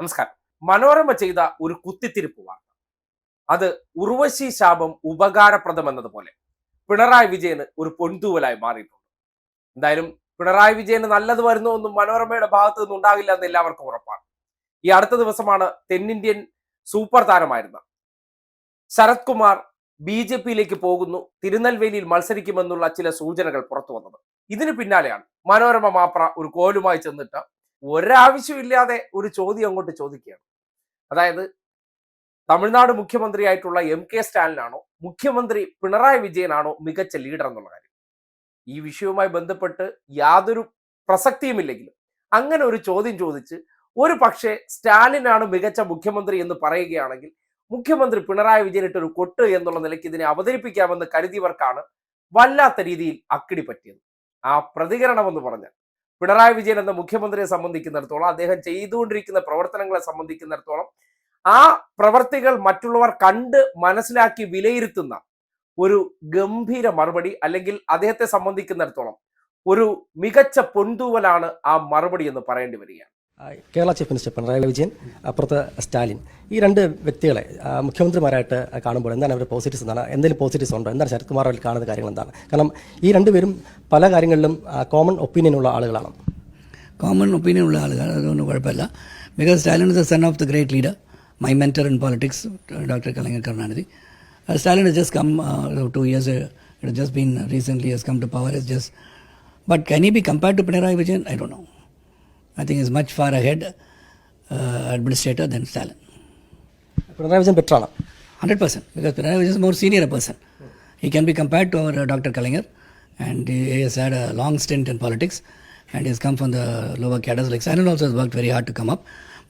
നമസ്കാരം. മനോരമ ചെയ്ത ഒരു കുത്തിത്തിരിപ്പ് വാർത്ത. അത് ഉർവശി ശാപം ഉപകാരപ്രദം എന്നതുപോലെ. പിണറായി വിജയന് ഒരു പൊൻതൂവലായി മാറിയിട്ടുണ്ട്. എന്തായാലും പിണറായി വിജയന് നല്ലത് വരുന്നു ഒന്നും മനോരമയുടെ ഭാഗത്തു നിന്ന് ഉണ്ടാകില്ല എന്ന് എല്ലാവർക്കും ഉറപ്പാണ്. ഈ അടുത്ത ദിവസമാണ് തെന്നിന്ത്യൻ സൂപ്പർ താരമായിരുന്ന ശരത് കുമാർ ബി ജെ പിയിലേക്ക് പോകുന്നു. തിരുനെൽവേലിയിൽ മത്സരിക്കുമെന്നുള്ള ചില സൂചനകൾ പുറത്തു വന്നത്. ഇതിന് പിന്നാലെയാണ് മനോരമ മാപ്ര ഒരു കോലുമായി ചെന്നിട്ട് ഒരാവശ്യമില്ലാതെ ഒരു ചോദ്യം അങ്ങോട്ട് ചോദിക്കുകയാണ്. അതായത് തമിഴ്നാട് മുഖ്യമന്ത്രിയായിട്ടുള്ള എം കെ സ്റ്റാലിനാണോ മുഖ്യമന്ത്രി പിണറായി വിജയനാണോ മികച്ച ലീഡർ എന്നുള്ള കാര്യം. ഈ വിഷയവുമായി ബന്ധപ്പെട്ട് യാതൊരു പ്രസക്തിയുമില്ലെങ്കിലും അങ്ങനെ ഒരു ചോദ്യം ചോദിച്ച് ഒരു പക്ഷേ സ്റ്റാലിനാണ് മികച്ച മുഖ്യമന്ത്രി എന്ന് പറയുകയാണെങ്കിൽ മുഖ്യമന്ത്രി പിണറായി വിജയനിട്ട് ഒരു കൊട്ട് എന്നുള്ള നിലയ്ക്ക് ഇതിനെ അവതരിപ്പിക്കാമെന്ന് കരുതിയവർക്കാണ് വല്ലാത്ത രീതിയിൽ അക്കിടി പറ്റിയത്. ആ പ്രതികരണം എന്ന് പറഞ്ഞാൽ പിണറായി വിജയൻ എന്ന മുഖ്യമന്ത്രിയെ സംബന്ധിക്കുന്നിടത്തോളം അദ്ദേഹം ചെയ്തുകൊണ്ടിരിക്കുന്ന പ്രവർത്തനങ്ങളെ സംബന്ധിക്കുന്നിടത്തോളം ആ പ്രവർത്തികൾ മറ്റുള്ളവർ കണ്ട് മനസ്സിലാക്കി വിലയിരുത്തുന്ന ഒരു ഗംഭീര മറുപടി അല്ലെങ്കിൽ അദ്ദേഹത്തെ സംബന്ധിക്കുന്നിടത്തോളം ഒരു മികച്ച പൊൻതൂവലാണ് ആ മറുപടി എന്ന് പറയേണ്ടി വരികയാണ്. കേരള ചീഫ് മിനിസ്റ്റർ പിണറായി വിജയൻ അപ്പുറത്ത് സ്റ്റാലിൻ. ഈ രണ്ട് വ്യക്തികളെ മുഖ്യമന്ത്രിമാരായിട്ട് കാണുമ്പോൾ എന്താണ് അവരുടെ പോസിറ്റീവ്സ് എന്താണ്? എന്തെങ്കിലും പോസിറ്റീവ്സ് ഉണ്ടോ? എന്താണ് ശരത് കുമാർ അവരിൽ കാണുന്ന കാര്യങ്ങൾ എന്താണ്? കാരണം ഈ രണ്ടുപേരും പല കാര്യങ്ങളിലും കോമൺ ഒപ്പീനിയൻ ഉള്ള ആളുകളാണ്. കോമൺ ഒപ്പീനിയൻ ഉള്ള ആളുകൾ അതൊന്നും കുഴപ്പമില്ല. Because Stalin is the son of the great leader my mentor in politics doctor Kalaignar Karunanidhi Stalin just come two years just been recently has come to power is just but can he be compared to Pinarayi Vijayan I do know I think is much far ahead administrator than Stalin Pinarayi Vijayan ബെറ്ററാണ് 100% because Pranay Vijayan is more senior a person. He can be compared to our uh, Dr. Kalinger and he has had a long stint in politics and he has come from the lower cadres. Like Stalin also has worked very hard to come up.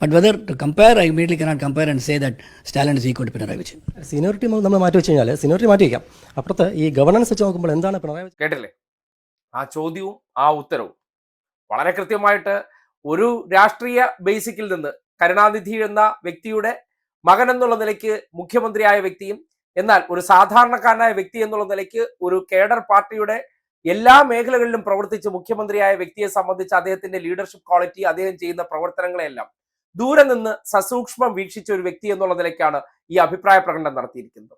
But whether to compare, I immediately cannot compare and say that Stalin is equal to Pinarayi Vijayan. Seniority നമ്മൾ മാറ്റി വെച്ച് കഴിഞ്ഞാൽ seniority മാറ്റി വയ്ക്കാം അപ്പുറത്ത് ഈ governance വെച്ച് നോക്കുമ്പോൾ എന്താണ് പിണറായി വിജയൻ കേട്ടില്ലേ ആ ചോദ്യവും ആ ഉത്തരവും വളരെ കൃത്യമായിട്ട് ഒരു രാഷ്ട്രീയ ബേസിക്കിൽ നിന്ന് കരുണാനിധി എന്ന വ്യക്തിയുടെ മകൻ എന്നുള്ള നിലയ്ക്ക് മുഖ്യമന്ത്രിയായ വ്യക്തിയും എന്നാൽ ഒരു സാധാരണക്കാരനായ വ്യക്തി എന്നുള്ള നിലയ്ക്ക് ഒരു കേഡർ പാർട്ടിയുടെ എല്ലാ മേഖലകളിലും പ്രവർത്തിച്ച് മുഖ്യമന്ത്രിയായ വ്യക്തിയെ സംബന്ധിച്ച് അദ്ദേഹത്തിന്റെ ലീഡർഷിപ്പ് ക്വാളിറ്റി അദ്ദേഹം ചെയ്യുന്ന പ്രവർത്തനങ്ങളെല്ലാം ദൂരെ നിന്ന് സസൂക്ഷ്മം വീക്ഷിച്ച ഒരു വ്യക്തി എന്നുള്ള നിലയ്ക്കാണ് ഈ അഭിപ്രായ പ്രകടനം നടത്തിയിരിക്കുന്നത്.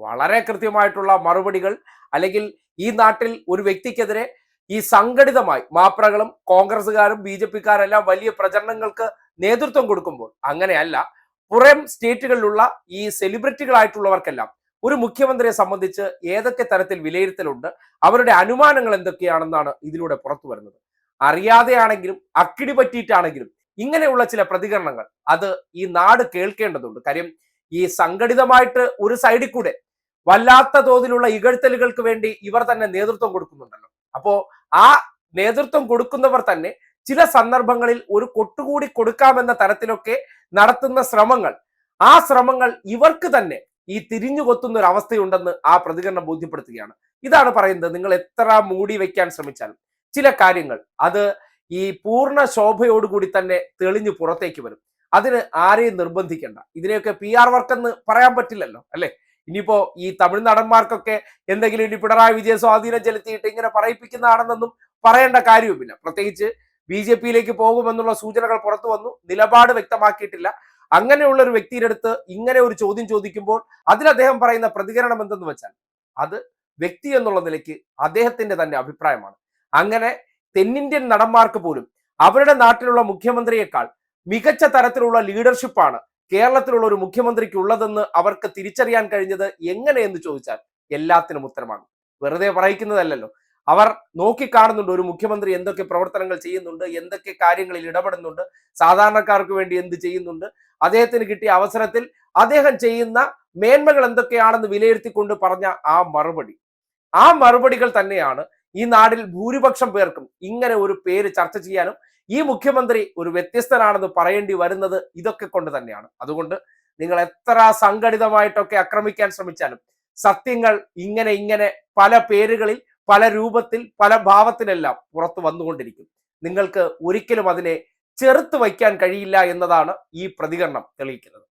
വളരെ കൃത്യമായിട്ടുള്ള മറുപടികൾ അല്ലെങ്കിൽ ഈ നാട്ടിൽ ഒരു വ്യക്തിക്കെതിരെ ഈ സംഘടിതമായി മാപ്രകളും കോൺഗ്രസുകാരും ബി ജെ പിക്കാരെല്ലാം വലിയ പ്രചരണങ്ങൾക്ക് നേതൃത്വം കൊടുക്കുമ്പോൾ അങ്ങനെയല്ല പുറം സ്റ്റേറ്റുകളിലുള്ള ഈ സെലിബ്രിറ്റികളായിട്ടുള്ളവർക്കെല്ലാം ഒരു മുഖ്യമന്ത്രിയെ സംബന്ധിച്ച് ഏതൊക്കെ തരത്തിൽ വിലയിരുത്തലുണ്ട് അവരുടെ അനുമാനങ്ങൾ എന്തൊക്കെയാണെന്നാണ് ഇതിലൂടെ പുറത്തു വരുന്നത്. അറിയാതെയാണെങ്കിലും അക്കിടി പറ്റിയിട്ടാണെങ്കിലും ഇങ്ങനെയുള്ള ചില പ്രതികരണങ്ങൾ അത് ഈ നാട് കേൾക്കേണ്ടതുണ്ട്. കാര്യം ഈ സംഘടിതമായിട്ട് ഒരു സൈഡിൽ കൂടെ വല്ലാത്ത തോതിലുള്ള ഇകഴ്ത്തലുകൾക്ക് വേണ്ടി ഇവർ തന്നെ നേതൃത്വം കൊടുക്കുന്നുണ്ടല്ലോ. അപ്പോ ആ നേതൃത്വം കൊടുക്കുന്നവർ തന്നെ ചില സന്ദർഭങ്ങളിൽ ഒരു കൊട്ടുകൂടി കൊടുക്കാമെന്ന തരത്തിലൊക്കെ നടത്തുന്ന ശ്രമങ്ങൾ. ആ ശ്രമങ്ങൾ ഇവർക്ക് തന്നെ ഈ തിരിഞ്ഞു കൊത്തുന്ന ഒരു അവസ്ഥയുണ്ടെന്ന് ആ പ്രതികരണം ബോധ്യപ്പെടുത്തുകയാണ്. ഇതാണ് പറയുന്നത്. നിങ്ങൾ എത്ര മൂടി വയ്ക്കാൻ ശ്രമിച്ചാലും ചില കാര്യങ്ങൾ അത് ഈ പൂർണ ശോഭയോടുകൂടി തന്നെ തെളിഞ്ഞു പുറത്തേക്ക് വരും. അതിന് ആരെയും നിർബന്ധിക്കേണ്ട. ഇതിനെയൊക്കെ പി ആർ വർക്ക് എന്ന് പറയാൻ പറ്റില്ലല്ലോ അല്ലെ? ഇനിയിപ്പോ ഈ തമിഴ് നടന്മാർക്കൊക്കെ എന്തെങ്കിലും ഇനി പിണറായി വിജയൻ സ്വാധീനം ചെലുത്തിയിട്ട് ഇങ്ങനെ പറയിപ്പിക്കുന്നതാണെന്നൊന്നും പറയേണ്ട കാര്യവുമില്ല. പ്രത്യേകിച്ച് ബി ജെ പിയിലേക്ക് പോകുമെന്നുള്ള സൂചനകൾ പുറത്തു വന്നു. നിലപാട് വ്യക്തമാക്കിയിട്ടില്ല. അങ്ങനെയുള്ള ഒരു വ്യക്തിയുടെ അടുത്ത് ഇങ്ങനെ ഒരു ചോദ്യം ചോദിക്കുമ്പോൾ അതിൽ അദ്ദേഹം പറയുന്ന പ്രതികരണം എന്തെന്ന് വെച്ചാൽ അത് വ്യക്തി എന്നുള്ള നിലയ്ക്ക് അദ്ദേഹത്തിന്റെ തന്നെ അഭിപ്രായമാണ്. അങ്ങനെ തെന്നിന്ത്യൻ നടന്മാർക്ക് പോലും അവരുടെ നാട്ടിലുള്ള മുഖ്യമന്ത്രിയേക്കാൾ മികച്ച തരത്തിലുള്ള ലീഡർഷിപ്പാണ് കേരളത്തിലുള്ള ഒരു മുഖ്യമന്ത്രിക്ക് ഉള്ളതെന്ന് അവർക്ക് തിരിച്ചറിയാൻ കഴിഞ്ഞത് എങ്ങനെയെന്ന് ചോദിച്ചാൽ എല്ലാത്തിനും ഉത്തരമാണ്. വെറുതെ പറയിക്കുന്നതല്ലല്ലോ. അവർ നോക്കിക്കാണുന്നുണ്ട് ഒരു മുഖ്യമന്ത്രി എന്തൊക്കെ പ്രവർത്തനങ്ങൾ ചെയ്യുന്നുണ്ട് എന്തൊക്കെ കാര്യങ്ങളിൽ ഇടപെടുന്നുണ്ട് സാധാരണക്കാർക്ക് വേണ്ടി എന്ത് ചെയ്യുന്നുണ്ട് അദ്ദേഹത്തിന് കിട്ടിയ അവസരത്തിൽ അദ്ദേഹം ചെയ്യുന്ന മേന്മകൾ എന്തൊക്കെയാണെന്ന് വിലയിരുത്തിക്കൊണ്ട് പറഞ്ഞ ആ മറുപടി. ആ മറുപടികൾ തന്നെയാണ് ഈ നാടിൽ ഭൂരിപക്ഷം പേർക്കും ഇങ്ങനെ ഒരു പേര് ചർച്ച ചെയ്യാനും ഈ മുഖ്യമന്ത്രി ഒരു വ്യത്യസ്തനാണെന്ന് പറയേണ്ടി വരുന്നത് ഇതൊക്കെ കൊണ്ട് തന്നെയാണ്. അതുകൊണ്ട് നിങ്ങൾ എത്ര സംഘടിതമായിട്ടൊക്കെ ആക്രമിക്കാൻ ശ്രമിച്ചാലും സത്യങ്ങൾ ഇങ്ങനെ ഇങ്ങനെ പല പേരുകളിൽ പല രൂപത്തിൽ പല ഭാവത്തിലെല്ലാം പുറത്തു വന്നുകൊണ്ടിരിക്കും. നിങ്ങൾക്ക് ഒരിക്കലും അതിനെ ചെറുത്ത് വയ്ക്കാൻ കഴിയില്ല എന്നതാണ് ഈ പ്രതികരണം തെളിയിക്കുന്നത്.